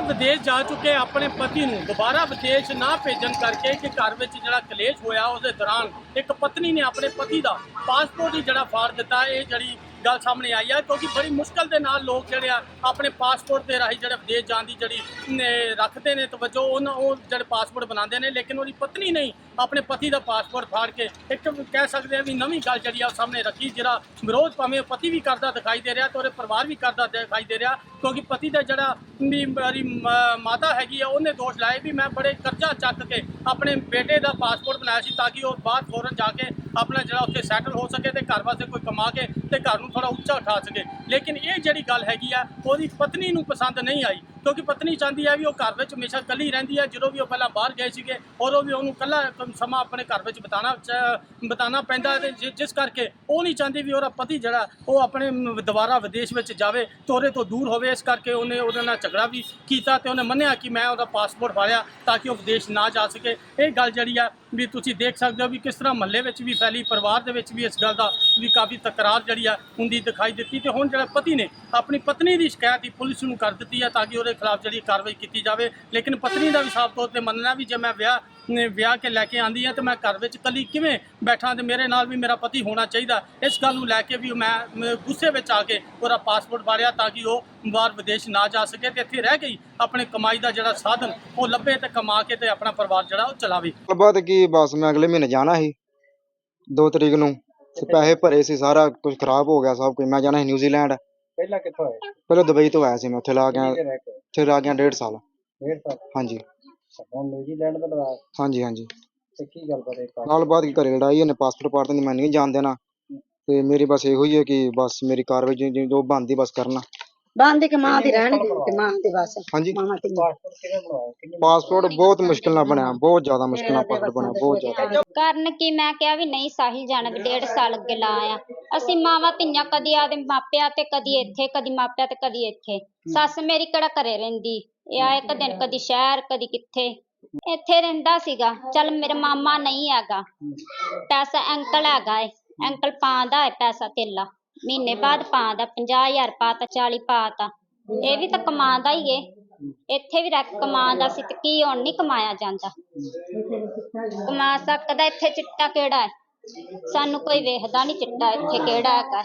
ਵਿਦੇਸ਼ ਜਾ ਚੁੱਕੇ ਆਪਣੇ ਪਤੀ ਨੂੰ ਦੁਬਾਰਾ ਵਿਦੇਸ਼ ਨਾ ਭੇਜਣ ਕਰਕੇ ਕਿ ਘਰ ਵਿੱਚ ਜਿਹੜਾ ਕਲੇਸ਼ ਹੋਇਆ ਉਹਦੇ ਦੌਰਾਨ ਇੱਕ ਪਤਨੀ ਨੇ ਆਪਣੇ ਪਤੀ ਦਾ ਪਾਸਪੋਰਟ ਹੀ ਜਿਹੜਾ ਫਾੜ ਦਿੱਤਾ। ਇਹ ਜਿਹੜੀ ਗੱਲ ਸਾਹਮਣੇ ਆਈ ਆ, ਕਿਉਂਕਿ ਬੜੀ ਮੁਸ਼ਕਲ ਦੇ ਨਾਲ ਲੋਕ ਜਿਹੜੇ ਆ ਆਪਣੇ ਪਾਸਪੋਰਟ ਦੇ ਰਾਹੀਂ ਜਿਹੜੇ ਵਿਦੇਸ਼ ਜਾਣ ਦੀ ਜਿਹੜੀ ਰੱਖਦੇ ਨੇ ਤਵੱਜੋ, ਉਹਨਾਂ ਉਹ ਜਿਹੜੇ ਪਾਸਪੋਰਟ ਬਣਾਉਂਦੇ ਨੇ, ਲੇਕਿਨ ਉਹਦੀ ਪਤਨੀ ਨਹੀਂ ਆਪਣੇ ਪਤੀ ਦਾ ਪਾਸਪੋਰਟ ਫਾੜ ਕੇ ਇੱਕ ਕਹਿ ਸਕਦੇ ਆ ਵੀ ਨਵੀਂ ਗੱਲ ਜਿਹੜੀ ਆ ਉਹ ਸਾਹਮਣੇ ਰੱਖੀ, ਜਿਹੜਾ ਵਿਰੋਧ ਭਾਵੇਂ ਪਤੀ ਵੀ ਕਰਦਾ ਦਿਖਾਈ ਦੇ ਰਿਹਾ ਤੇ ਉਹਦੇ ਪਰਿਵਾਰ ਵੀ ਕਰਦਾ ਦਿਖਾਈ ਦੇ ਰਿਹਾ, ਕਿਉਂਕਿ ਪਤੀ ਦਾ ਜਿਹੜਾ ਵੀ ਮੇਰੀ ਮ- ਮਾਤਾ ਹੈਗੀ ਆ, ਉਹਨੇ ਦੋਸ਼ ਲਾਇਆ ਵੀ ਮੈਂ ਬੜੇ ਕਰਜ਼ਾ ਚੱਕ ਕੇ ਆਪਣੇ ਬੇਟੇ ਦਾ ਪਾਸਪੋਰਟ ਬਣਾਇਆ ਸੀ ਤਾਂ ਕਿ ਉਹ ਬਾਹਰ ਫੋਰਨ ਜਾ ਕੇ ਆਪਣਾ ਜਿਹੜਾ ਉੱਥੇ ਸੈਟਲ ਹੋ ਸਕੇ ਤੇ ਘਰ ਵਾਸਤੇ ਕੋਈ ਕਮਾ ਕੇ ਤੇ ਘਰ ਨੂੰ ਥੋੜਾ ਉੱਚਾ ਉਠਾ ਸਕੇ। ਲੇਕਿਨ ਇਹ ਜਿਹੜੀ ਗੱਲ ਹੈਗੀ ਆ, ਉਹਦੀ ਪਤਨੀ ਨੂੰ ਪਸੰਦ ਨਹੀਂ ਆਈ। ਕਿਉਂਕਿ ਪਤਨੀ ਚਾਹੁੰਦੀ ਹੈ ਵੀ ਉਹ ਘਰ ਵਿੱਚ ਹਮੇਸ਼ਾ ਇਕੱਲੀ ਰਹਿੰਦੀ ਹੈ ਜਦੋਂ ਵੀ ਉਹ ਪਹਿਲਾਂ ਬਾਹਰ ਗਏ ਸੀਗੇ ਉਦੋਂ ਵੀ ਉਹਨੂੰ ਇਕੱਲਾ ਸਮਾਂ ਆਪਣੇ ਘਰ ਵਿੱਚ ਬਿਤਾਣਾ ਚ- ਬਿਤਾਉਣਾ ਪੈਂਦਾ ਹੈ ਤੇ ਜਿਸ ਕਰਕੇ ਉਹ ਨਹੀਂ ਚਾਹੁੰਦੀ ਵੀ ਉਹਦਾ ਪਤੀ ਜਿਹੜਾ ਉਹ ਆਪਣੇ ਦੁਬਾਰਾ ਵਿਦੇਸ਼ ਵਿੱਚ ਜਾਵੇ ਤੇ ਉਹਦੇ ਤੋਂ ਦੂਰ ਹੋਵੇ, ਇਸ ਕਰਕੇ ਉਹਨੇ ਉਹਦੇ ਨਾਲ ਝਗੜਾ ਵੀ ਕੀਤਾ ਤੇ ਉਹਨੇ ਮੰਨਿਆ ਕਿ ਮੈਂ ਉਹਦਾ ਪਾਸਪੋਰਟ ਫਾੜਿਆ ਤਾਂ ਕਿ ਉਹ ਵਿਦੇਸ਼ ਨਾ ਜਾ ਸਕੇ। ਇਹ ਗੱਲ ਜਿਹੜੀ ਆ ਵੀ ਤੁਸੀਂ ਦੇਖ ਸਕਦੇ ਹੋ ਵੀ ਕਿਸ ਤਰ੍ਹਾਂ ਮਹੱਲੇ ਵਿੱਚ ਵੀ ਫੈਲੀ, ਪਰਿਵਾਰ ਦੇ ਵਿੱਚ ਵੀ ਇਸ ਗੱਲ ਦਾ ਵੀ ਕਾਫੀ ਤਕਰਾਰ ਜਿਹੜੀ ਆ ਹੁੰਦੀ ਦਿਖਾਈ ਦਿੱਤੀ ਤੇ ਹੁਣ ਜਿਹੜਾ ਪਤੀ ਨੇ ਆਪਣੀ ਪਤਨੀ ਦੀ ਸ਼ਿਕਾਇਤ ਹੀ ਪੁਲਿਸ ਨੂੰ ਕਰ ਦਿੱਤੀ ਹੈ ਤਾਂ ਕਿ ਉਹਦੇ ਖਿਲਾਫ ਜਿਹੜੀ ਕਾਰਵਾਈ ਕੀਤੀ ਜਾਵੇ। ਲੇਕਿਨ ਪਤਨੀ ਦਾ ਵੀ ਸਾਫ਼ ਤੌਰ ਤੇ ਮੰਨਣਾ ਵੀ ਜੇ ਮੈਂ ਵਿਆਹ ਨੇ ਵਿਆਹ ਕੇ ਲੈ ਕੇ ਆਂਦੀ ਹੈ ਤੇ ਮੈਂ ਘਰ ਵਿੱਚ ਇਕੱਲੀ ਕਿਵੇਂ ਬੈਠਾਂ ਤੇ ਮੇਰੇ ਨਾਲ ਵੀ ਮੇਰਾ ਪਤੀ ਹੋਣਾ ਚਾਹੀਦਾ? ਇਸ ਗੱਲ ਨੂੰ ਲੈ ਕੇ ਵੀ ਮੈਂ ਗੁੱਸੇ ਵਿੱਚ ਆ ਕੇ ਉਹਦਾ ਪਾਸਪੋਰਟ ਫਾੜਿਆ ਤਾਂ ਕਿ ਉਹ ਬਾਹਰ ਵਿਦੇਸ਼ ਨਾ ਜਾ ਸਕੇ ਤੇ ਇੱਥੇ ਰਹਿ ਗਈ। ਆਪਣੇ ਕਮਾਈ ਦਾ ਜਿਹੜਾ ਸਾਧਨ ਉਹ ਲੱਭੇ ਤੇ ਕਮਾ ਕੇ ਤੇ ਆਪਣਾ ਪਰਿਵਾਰ ਜਿਹੜਾ ਉਹ ਚਲਾਵੇ। ਗੱਲਬਾਤ ਕੀ ਬਸ ਮੈਂ ਅਗਲੇ ਮਹੀਨੇ ਜਾਣਾ ਸੀ। 2 ਤਰੀਕ ਨੂੰ। ਤੇ ਪੈਸੇ ਭਰੇ ਸੀ ਸਾਰਾ ਕੁਝ ਖਰਾਬ ਹੋ ਗਿਆ ਸਭ ਕੁਝ। ਮੈਂ ਜਾਣਾ ਸੀ ਨਿਊਜ਼ੀਲੈਂਡ। ਪਹਿਲਾਂ ਕਿੱਥੋਂ ਆਏ? ਪਹਿਲਾਂ ਦੁਬਈ ਤੋਂ ਆਇਆ ਸੀ ਮੈਂ ਉੱਥੇ ਲਾ ਗਿਆ ਉੱਥੇ ਲਾ ਗਿਆ ਡੇਢ ਸਾਲ। ਡੇਢ ਸਾਲ? ਹਾਂਜੀ। ਹੁਣ ਨਿਊਜ਼ੀਲੈਂਡ ਦਾ ਲਵਾਇਆ। ਹਾਂਜੀ ਹਾਂਜੀ। ਤੇ ਕੀ ਗੱਲ ਬਤੇ ਗੱਲਬਾਤ ਕੀ ਘਰੇ ਲੜਾਈ ਉਹਨੇ ਪਾਸਪੋਰਟ ਪਾੜ ਦਿੰਦੀ ਮੈਂ ਨਹੀਂ ਜਾਣ ਦੇਣਾ। ਤੇ ਮੇਰੀ ਬਸ ਇਹੋ ਹੀ ਹੈ ਕਿ ਬਸ ਮੇਰੀ ਕਾਰਵਾਈ ਜੋ- ਜੋ ਜੋ ਬਣਦੀ ਬਸ ਕਰਨਾ। ਬੰਦ ਕੇ ਮਾਂ ਦੀ ਰਹਿਣ ਦੀ ਤੇ ਮਾਂ ਦੀ ਬਸ। ਹਾਂਜੀ। ਮਾਂ ਦੀ ਪਾਸਪੋਰਟ ਕਿਹਨੇ ਬਣਾਇਆ ਕਿੰਨੇ ਪਾਸਪੋਰਟ ਬਹੁਤ ਮੁਸ਼ਕਿਲ ਨਾਲ ਬਣਿਆ ਬਹੁਤ ਜ਼ਿਆਦਾ ਮੁਸ਼ਕਿਲ ਨਾਲ ਪਾਸਪੋਰਟ ਬਣਿਆ ਬਹੁਤ ਜ਼ਿਆਦਾ। ਕਰਨ ਕੀ ਮੈਂ ਕਿਹਾ ਵੀ ਨਹੀਂ ਸਾਹਿਲ ਜਾਣਾ ਵੀ ਡੇਢ ਸਾਲ ਅੱਗੇ ਲਾ ਆ ਅਸੀਂ ਮਾਵਾਂ ਧੀਆਂ ਕਦੀ ਆਦੇ ਮਾਪਿਆਂ ਤੇ ਕਦੀ ਇੱਥੇ ਕਦੀ ਮਾਪਿਆਂ ਤੇ ਕਦੀ ਇੱਥੇ। ਸੱਸ ਮੇਰੀ ਕਿਹੜਾ ਘਰੇ ਰਹਿੰਦੀ? ਇਹ ਆ ਇੱਕ ਦਿਨ ਕਦੀ ਸ਼ਹਿਰ, ਕਦੀ ਕਿੱਥੇ। ਇੱਥੇ ਰਹਿੰਦਾ ਸੀਗਾ। ਚੱਲ ਮੇਰਾ ਮਾਮਾ ਨਹੀਂ ਹੈਗਾ। ਪੈਸਾ ਅੰਕਲ ਹੈਗਾ ਏ। ਅੰਕਲ ਪਾਉਂਦਾ ਹੈ ਪੈਸਾ ਤੇਲਾ ਮਹੀਨੇ ਬਾਅਦ ਪਾਉਂਦਾ 50000 ਪਾਤਾ 40 ਪਾਤਾ ਇਹ ਵੀ ਤਾਂ ਕਮਾਉਂਦਾ ਹੀ ਏ। ਇੱਥੇ ਵੀ ਰੱਖ ਕਮਾਉਂਦਾ ਸੀ ਤੇ ਕੀ ਹੁਣ ਨਹੀਂ ਕਮਾਇਆ ਜਾਂਦਾ। ਕਮਾ ਸਕਦਾ ਇੱਥੇ ਚਿੱਟਾ ਕਿਹੜਾ ਹੈ ਸਾਨੂੰ ਕੋਈ ਵੇਖਦਾ ਨਹੀਂ ਚਿੱਟਾ ਇੱਥੇ ਕਿਹੜਾ ਹੈਗਾ।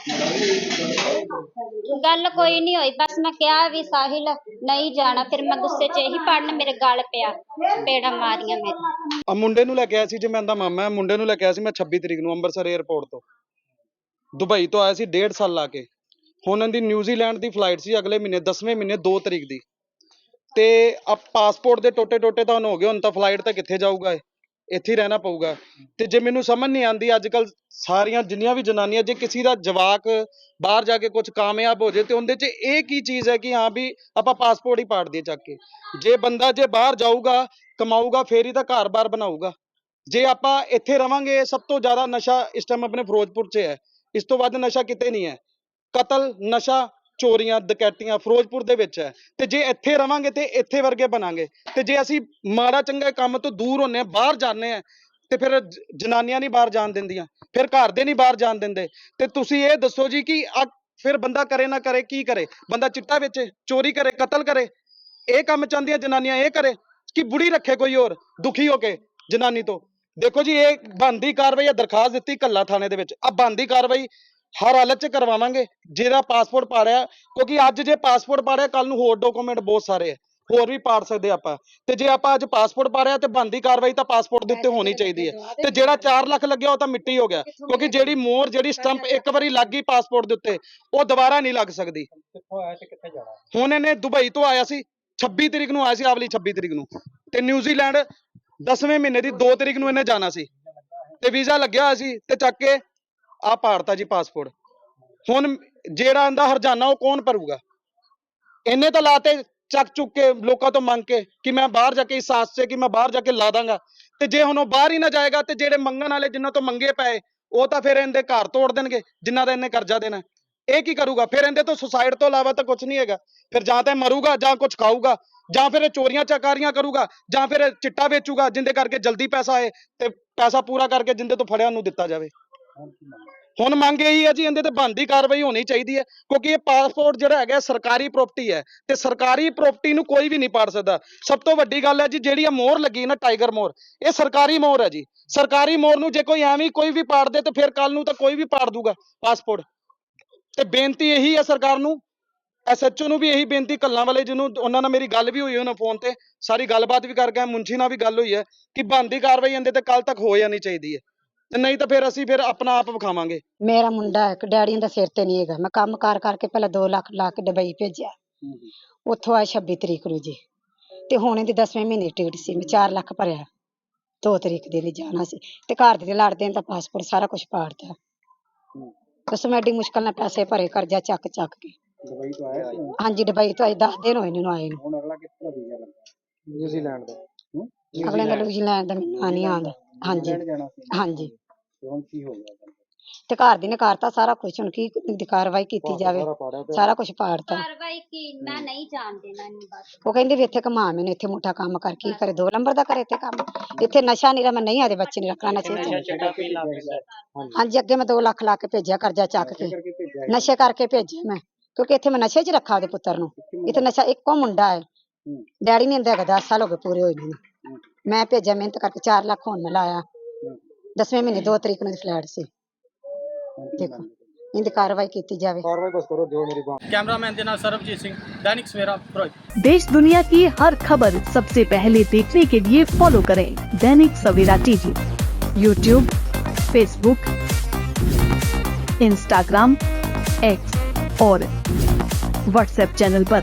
ਗੱਲ ਕੋਈ ਨਹੀਂ ਹੋਈ, ਬਸ ਮੈਂ ਕਿਹਾ ਵੀ ਸਾਹਿਲ ਨਹੀਂ ਜਾਣਾ, ਫਿਰ ਮੈਂ ਗੁੱਸੇ 'ਚ ਇਹੀ ਪੜਨ ਮੇਰੇ ਗਲ ਪਿਆ, ਪੇੜਾ ਮਾਰੀਆਂ ਮੇਰੇ। ਆ ਮੁੰਡੇ ਨੂੰ ਲੈ ਕੇ ਆਇਆ ਸੀ ਜੇ, ਮੈਂ ਦਾ ਮਾਮਾ ਹੈ, ਮੁੰਡੇ ਨੂੰ ਲੈ ਕੇ ਆਇਆ ਸੀ ਮੈਂ 26 ਤਰੀਕ ਨੂੰ ਅੰਮ੍ਰਿਤਸਰ 에ਅਰਪੋਰਟ ਤੋਂ। ਦੁਬਈ ਤੋਂ ਆਇਆ ਸੀ ਡੇਢ ਸਾਲ ਲਾ ਕੇ। ਹੁਣ ਇਹਦੀ ਨਿਊਜ਼ੀਲੈਂਡ ਦੀ ਫਲਾਈਟ ਸੀ ਅਗਲੇ ਮਹੀਨੇ 10ਵੇਂ ਮਹੀਨੇ 2 ਤਰੀਕ ਦੀ। ਤੇ ਆ ਪਾਸਪੋਰਟ ਦੇ ਟੋਟੇ ਟੋਟੇ ਤਾਂ ਹੁਣ ਹੋ ਗਏ, ਹੁਣ ਤਾਂ ਫਲਾਈਟ ਤਾਂ ਕਿੱਥੇ ਜਾਊਗਾ ਇਹ? ਇੱਥੇ ਹੀ ਰਹਿਣਾ ਪਊਗਾ। ਤੇ ਜੇ ਮੈਨੂੰ ਸਮਝ ਨਹੀਂ ਆਂਦੀ ਅੱਜ ਕੱਲ ਸਾਰੀਆਂ ਜਿੰਨੀਆਂ ਵੀ ਜਨਾਨੀਆਂ, ਜੇ ਕਿਸੇ ਦਾ ਜਵਾਕ ਬਾਹਰ ਜਾ ਕੇ ਕੁਝ ਕਾਮਯਾਬ ਹੋ ਜੇ, ਤੇ ਉਹਦੇ 'ਚ ਇਹ ਕੀ ਚੀਜ਼ ਹੈ ਕਿ ਹਾਂ ਵੀ ਆਪਾਂ ਪਾਸਪੋਰਟ ਹੀ ਪਾੜ ਦਈਏ ਚੱਕ ਕੇ। ਜੇ ਬੰਦਾ ਜੇ ਬਾਹਰ ਜਾਊਗਾ, ਕਮਾਊਗਾ, ਫੇਰ ਹੀ ਤਾਂ ਘਰ-ਬਾਰ ਬਣਾਊਗਾ। ਜੇ ਆਪਾਂ ਇੱਥੇ ਰਵਾਂਗੇ ਸਭ ਤੋਂ ਜ਼ਿਆਦਾ ਨਸ਼ਾ ਇਸ ਟਾਈਮ ਆਪਣੇ ਫਿਰੋਜ਼ਪੁਰ 'ਚ ਹੈ। ਇਸ ਤੋਂ ਵੱਧ ਨਸ਼ਾ ਕਿਤੇ ਨਹੀਂ ਹੈ। ਕਤਲ, ਨਸ਼ਾ ਚੋਰੀਆਂ, ਡਕੈਤੀਆਂ ਫਿਰੋਜ਼ਪੁਰ ਦੇ ਵਿੱਚ ਹੈ। ਤੇ ਜੇ ਇੱਥੇ ਰਵਾਂਗੇ ਤੇ ਇੱਥੇ ਵਰਗੇ ਬਣਾਂਗੇ। ਤੇ ਜੇ ਅਸੀਂ ਮਾੜਾ ਚੰਗਾ ਕੰਮ ਤੋਂ ਦੂਰ ਹੁੰਨੇ ਆ, ਬਾਹਰ ਜਾਂਦੇ ਆ, ਤੇ ਫਿਰ ਜਨਾਨੀਆਂ ਨਹੀਂ ਬਾਹਰ ਜਾਣ ਦਿੰਦੀਆਂ, ਫਿਰ ਘਰ ਦੇ ਨਹੀਂ ਬਾਹਰ ਜਾਣ ਦਿੰਦੇ। ਤੇ ਤੁਸੀਂ ਇਹ ਦੱਸੋ ਜੀ ਕਿ ਫਿਰ ਬੰਦਾ ਕਰੇ ਨਾ ਕਰੇ, ਕੀ ਕਰੇ? ਬੰਦਾ ਚਿੱਟਾ ਵੇਚੇ, ਚੋਰੀ ਕਰੇ, ਕਤਲ ਕਰੇ। ਇਹ ਕੰਮ ਚਾਹੁੰਦੀਆਂ ਜਨਾਨੀਆਂ ਇਹ ਕਰੇ ਕਿ ਬੁੜੀ ਰੱਖੇ ਕੋਈ ਹੋਰ, ਦੁਖੀ ਹੋ ਕੇ ਜਨਾਨੀ ਤੋਂ। ਦੇਖੋ ਜੀ, ਇਹ ਬੰਦੀ ਕਾਰਵਾਈ ਆ, ਦਰਖਾਸਤ ਦਿੱਤੀ ਕੱਲਾ ਥਾਣੇ ਦੇ ਵਿੱਚ। ਆ ਬੰਦੀ ਕਾਰਵਾਈ ਹਰ ਹਾਲਤ 'ਚ ਕਰਵਾਵਾਂਗੇ ਜਿਹਦਾ ਪਾਸਪੋਰਟ ਪਾੜਿਆ ਕਿਉਂਕਿ ਅੱਜ ਜੇ ਪਾਸਪੋਰਟ ਪਾੜਿਆ ਕੱਲ ਨੂੰ ਹੋਰ ਡਾਕੂਮੈਂਟ ਬਹੁਤ ਸਾਰੇ ਆ ਹੋਰ ਵੀ ਪਾੜ ਸਕਦੇ ਆਪਾਂ। ਤੇ ਜੇ ਆਪਾਂ ਅੱਜ ਪਾਸਪੋਰਟ ਪਾੜਿਆ ਤੇ ਬੰਦੀ ਕਾਰਵਾਈ ਤਾਂ ਪਾਸਪੋਰਟ ਦੇ ਉੱਤੇ ਹੋਣੀ ਚਾਹੀਦੀ ਹੈ ਤੇ ਜਿਹੜਾ 4 ਲੱਖ ਲੱਗਿਆ ਉਹ ਤਾਂ ਮਿੱਟੀ ਹੋ ਗਿਆ ਕਿਉਂਕਿ ਜਿਹੜੀ ਮੋਹਰ ਜਿਹੜੀ ਸਟੰਪ ਇੱਕ ਵਾਰੀ ਲੱਗ ਗਈ ਪਾਸਪੋਰਟ ਦੇ ਉੱਤੇ ਉਹ ਦੁਬਾਰਾ ਨਹੀਂ ਲੱਗ ਸਕਦੀ। ਕਿੱਥੋਂ ਆਇਆ ਤੇ ਕਿੱਥੇ ਜਾਣਾ? ਹੁਣ ਇਹਨੇ ਦੁਬਈ ਤੋਂ ਆਇਆ ਸੀ 26 ਤਰੀਕ ਨੂੰ ਆਇਆ ਸੀ ਆਵਲੀ 26 ਤਰੀਕ ਨੂੰ। ਤੇ ਨਿਊਜ਼ੀਲੈਂਡ 10ਵੇਂ ਮਹੀਨੇ ਦੀ 2 ਤਰੀਕ ਨੂੰ ਇਹਨੇ ਜਾਣਾ ਸੀ। ਤੇ ਵੀਜ਼ਾ ਲੱਗਿਆ ਹੋਇਆ ਸੀ ਤੇ ਚੱਕ ਕੇ ਆ ਭਾਰਤਾ ਜੀ ਪਾਸਪੋਰਟ ਹੁਣ ਜਿਹੜਾ ਇਹਦਾ ਹਰਜਾਨਾ ਉਹ ਕੌਣ ਭਰੂਗਾ? ਇਹਨੇ ਤਾਂ ਲਾਤੇ ਚੱਕ ਚੁੱਕ ਕੇ ਲੋਕਾਂ ਤੋਂ ਮੰਗ ਕੇ ਕਿ ਮੈਂ ਬਾਹਰ ਜਾ ਕੇ ਇਸ ਆਸ ਕਿ ਮੈਂ ਬਾਹਰ ਜਾ ਕੇ ਲਾ ਦਾਂਗਾ। ਤੇ ਜੇ ਹੁਣ ਉਹ ਬਾਹਰ ਹੀ ਨਾ ਜਾਏਗਾ ਤੇ ਜਿਹੜੇ ਮੰਗਣ ਵਾਲੇ ਜਿਨ੍ਹਾਂ ਤੋਂ ਮੰਗੇ ਪਏ, ਉਹ ਤਾਂ ਫਿਰ ਇਹਦੇ ਘਰ ਤੋੜ ਦੇਣਗੇ, ਜਿਨ੍ਹਾਂ ਦਾ ਇਹਨੇ ਕਰਜ਼ਾ ਦੇਣਾ। ਇਹ ਕੀ ਕਰੂਗਾ? ਫਿਰ ਇਹਦੇ ਤੋਂ ਸੁਸਾਇਡ ਤੋਂ ਇਲਾਵਾ ਤਾਂ ਕੁਝ ਨਹੀਂ ਹੈਗਾ। ਫਿਰ ਜਾਂ ਤਾਂ ਮਰੂਗਾ ਜਾਂ ਕੁਝ ਖਾਊਗਾ, ਜਾਂ ਫਿਰ ਇਹ ਚੋਰੀਆਂ ਚਕਾਰੀਆਂ ਕਰੂਗਾ, ਜਾਂ ਫਿਰ ਚਿੱਟਾ ਵੇਚੂਗਾ, ਜਿੰਦੇ ਕਰਕੇ ਜਲਦੀ ਪੈਸਾ ਆਏ ਤੇ ਪੈਸਾ ਪੂਰਾ ਕਰਕੇ ਜਿੰਦੇ ਤੋਂ ਫੜਿਆ ਉਹਨੂੰ ਦਿੱਤਾ ਜਾਵੇ। ਹੁਣ ਮੰਗ ਇਹੀ ਹੈ ਜੀ, ਇਹਦੇ ਤੇ ਬਣਦੀ ਕਾਰਵਾਈ ਹੋਣੀ ਚਾਹੀਦੀ ਹੈ, ਕਿਉਂਕਿ ਇਹ ਪਾਸਪੋਰਟ ਜਿਹੜਾ ਹੈਗਾ ਸਰਕਾਰੀ ਪ੍ਰਾਪਰਟੀ ਹੈ ਤੇ ਸਰਕਾਰੀ ਪ੍ਰਾਪਰਟੀ ਨੂੰ ਕੋਈ ਵੀ ਨਹੀਂ ਪਾੜ ਸਕਦਾ। ਸਭ ਤੋਂ ਵੱਡੀ ਗੱਲ ਹੈ ਜੀ, ਜਿਹੜੀ ਇਹ ਮੋਹਰ ਲੱਗੀ ਨਾ, ਟਾਈਗਰ ਮੋਹਰ, ਇਹ ਸਰਕਾਰੀ ਮੋਹਰ ਹੈ ਜੀ। ਸਰਕਾਰੀ ਮੋਹਰ ਨੂੰ ਜੇ ਕੋਈ ਐਵੇਂ ਕੋਈ ਵੀ ਪਾੜ ਦੇ ਤੇ ਫਿਰ ਕੱਲ ਨੂੰ ਤਾਂ ਕੋਈ ਵੀ ਪਾੜ ਦੂਗਾ ਪਾਸਪੋਰਟ ਤੇ ਬੇਨਤੀ ਇਹੀ ਹੈ ਸਰਕਾਰ ਨੂੰ ਐਸਐਚਓ ਨੂੰ ਵੀ ਇਹੀ ਬੇਨਤੀ, ਕੱਲਾਂ ਵਾਲੇ ਜਿਹਨੂੰ, ਉਹਨਾਂ ਨਾਲ ਮੇਰੀ ਗੱਲ ਵੀ ਹੋਈ ਉਹਨਾਂ ਫੋਨ ਤੇ, ਸਾਰੀ ਗੱਲਬਾਤ ਵੀ ਕਰ ਗਿਆ ਮੁੰਸ਼ੀ ਨਾਲ ਵੀ ਗੱਲ ਹੋਈ ਹੈ, ਕਿ ਬਣਦੀ ਕਾਰਵਾਈ ਇਹਦੇ ਤੇ ਕੱਲ ਤੱਕ ਹੋ ਜਾਣੀ ਚਾਹੀਦੀ ਹੈ। ਤੇ ਨਹੀਂ ਤਾਂ ਫਿਰ ਅਸੀਂ ਫਿਰ ਆਪਣਾ ਆਪ ਵਿਖਾਵਾਂਗੇ। ਮੇਰਾ ਮੁੰਡਾ ਇੱਕ ਡੈਡੀ ਦਾ ਸਿਰ ਤੇ ਨਹੀਂ ਹੈਗਾ। ਮੈਂ ਕੰਮ ਕਾਰ ਕਰਕੇ ਪਹਿਲਾਂ 2 ਲੱਖ ਲਾ ਕੇ ਦੁਬਈ ਭੇਜਿਆ। ਉੱਥੋਂ ਆਇਆ 26 ਤਰੀਕ ਨੂੰ ਜੀ। ਤੇ ਹੁਣ ਇਹਦੀ 10ਵੇਂ ਮਹੀਨੇ ਦੀ ਟਿਕਟ ਸੀ। ਮੈਂ 4 ਲੱਖ ਭਰਿਆ। 2 ਤਰੀਕ ਦੇ ਲਈ ਜਾਣਾ ਸੀ। ਤੇ ਘਰ ਦੇ ਲੜਦੇ ਨੇ ਤਾਂ ਪਾਸਪੋਰਟ ਸਾਰਾ ਕੁਝ ਪਾੜਤਾ ਉਸ ਮੈਂ ਐਡੀ ਮੁਸ਼ਕਲ ਨਾਲ ਪੈਸੇ ਭਰੇ ਕਰਜ਼ਾ ਚੱਕ ਚੱਕ ਕੇ। ਦੁਬਈ ਤੋਂ ਆਇਆ ਸੀ? ਹਾਂਜੀ ਦੁਬਈ ਤੋਂ ਆਏ। 10 ਦਿਨ ਹੋਏ ਨੇ ਇਹਨੂੰ ਆਏ ਨੂੰ। ਹੁਣ ਅਗਲਾ ਕਿੱਥੋਂ ਵੀਜ਼ਾ ਲੱਗਾ ਨਿਊਜ਼ੀਲੈਂਡ ਦਾ। ਅਗਲੇ ਦਾ ਨਿਊਜ਼ੀਲੈਂਡ ਦਾ। ਮੈਨੂੰ ਨਹੀਂ ਆਉਂਦਾ। ਹਾਂਜੀ। ਹਾਂਜੀ। ਤੇ ਹੁਣ ਕੀ ਹੋ ਗਿਆ ਤੁਹਾਨੂੰ? ਤੇ ਘਰ ਦੀ ਨੇ ਕਰਤਾ ਸਾਰਾ ਕੁਝ ਹੁਣ ਕੀ ਦੀ ਕਾਰਵਾਈ ਕੀਤੀ ਜਾਵੇ? ਸਾਰਾ ਪਾੜਿਆ ਪਿਆ। ਸਾਰਾ ਕੁਝ ਪਾੜਤਾ ਕਾਰਵਾਈ ਕੀ ਮੈਂ ਨਹੀਂ ਜਾਣ ਦੇਣਾ ਇਹਨੂੰ ਬਸ ਉਹ ਕਹਿੰਦੇ ਵੀ ਇੱਥੇ ਕਮਾ ਮੈਨੂੰ ਇੱਥੇ ਮੁੱਠਾ ਕੰਮ ਕਰ ਕੀ ਕਰੇ? ਦੋ ਨੰਬਰ ਦਾ ਕਰੇ ਇੱਥੇ ਕੰਮ। ਇੱਥੇ ਨਸ਼ਾ ਨਹੀਂ ਮੈਂ ਨਹੀਂ ਆਦੇ ਬੱਚੇ ਨੇ ਰੱਖਣਾ ਨਸ਼ੇ ਚ ਹਾਂਜੀ। ਅੱਗੇ ਮੈਂ 2 ਲੱਖ ਲਾ ਕੇ ਭੇਜਿਆ ਕਰਜ਼ਾ ਚੱਕ ਕੇ। ਕਰਕੇ ਭੇਜਿਆ। ਨਸ਼ੇ ਕਰਕੇ ਭੇਜਿਆ ਮੈਂ। ਕਿਉਂਕਿ ਇੱਥੇ ਮੈਂ ਨਸ਼ੇ 'ਚ ਰੱਖਾ ਉਹਦੇ ਪੁੱਤਰ ਨੂੰ। ਇੱਥੇ ਨਸ਼ਾ ਇੱਕੋ ਮੁੰਡਾ ਹੈ। ਡੈਡੀ ਨਹੀਂ ਹੁੰਦਾ ਹੈਗਾ 10 ਸਾਲ ਹੋ ਗਏ ਪੂਰੇ ਹੋਏ ਨੂੰ। ਮੈਂ ਭੇਜਿਆ ਮਿਹਨਤ ਕਰਕੇ 4 ਲੱਖ ਹੁਣ ਮੈਂ ਲਾਇਆ। ਦਸਵੇਂ ਮਹੀਨੇ 2 ਤਰੀਕ ਨੂੰ ਫਲੈਟ ਸੀ ਦੇਖੋ ਇਹਦੀ ਕਾਰਵਾਈ ਕੀਤੀ ਜਾਵੇ ਕਾਰਵਾਈ ਬਸ ਕਰੋ ਦਿਓ ਮੇਰੀ ਬਾਂਹ ਕੈਮਰਾਮੈਨ ਦੇ ਨਾਲ ਸਰਬਜੀਤ ਸਿੰਘ ਦੈਨਿਕ ਸਵੇਰਾ ਫਿਰੋਜ਼ਪੁਰ देश दुनिया की हर खबर सबसे पहले देखने के लिए फॉलो करें Dainik Savera TV YouTube Facebook Instagram X और व्हाट्सएप चैनल पर।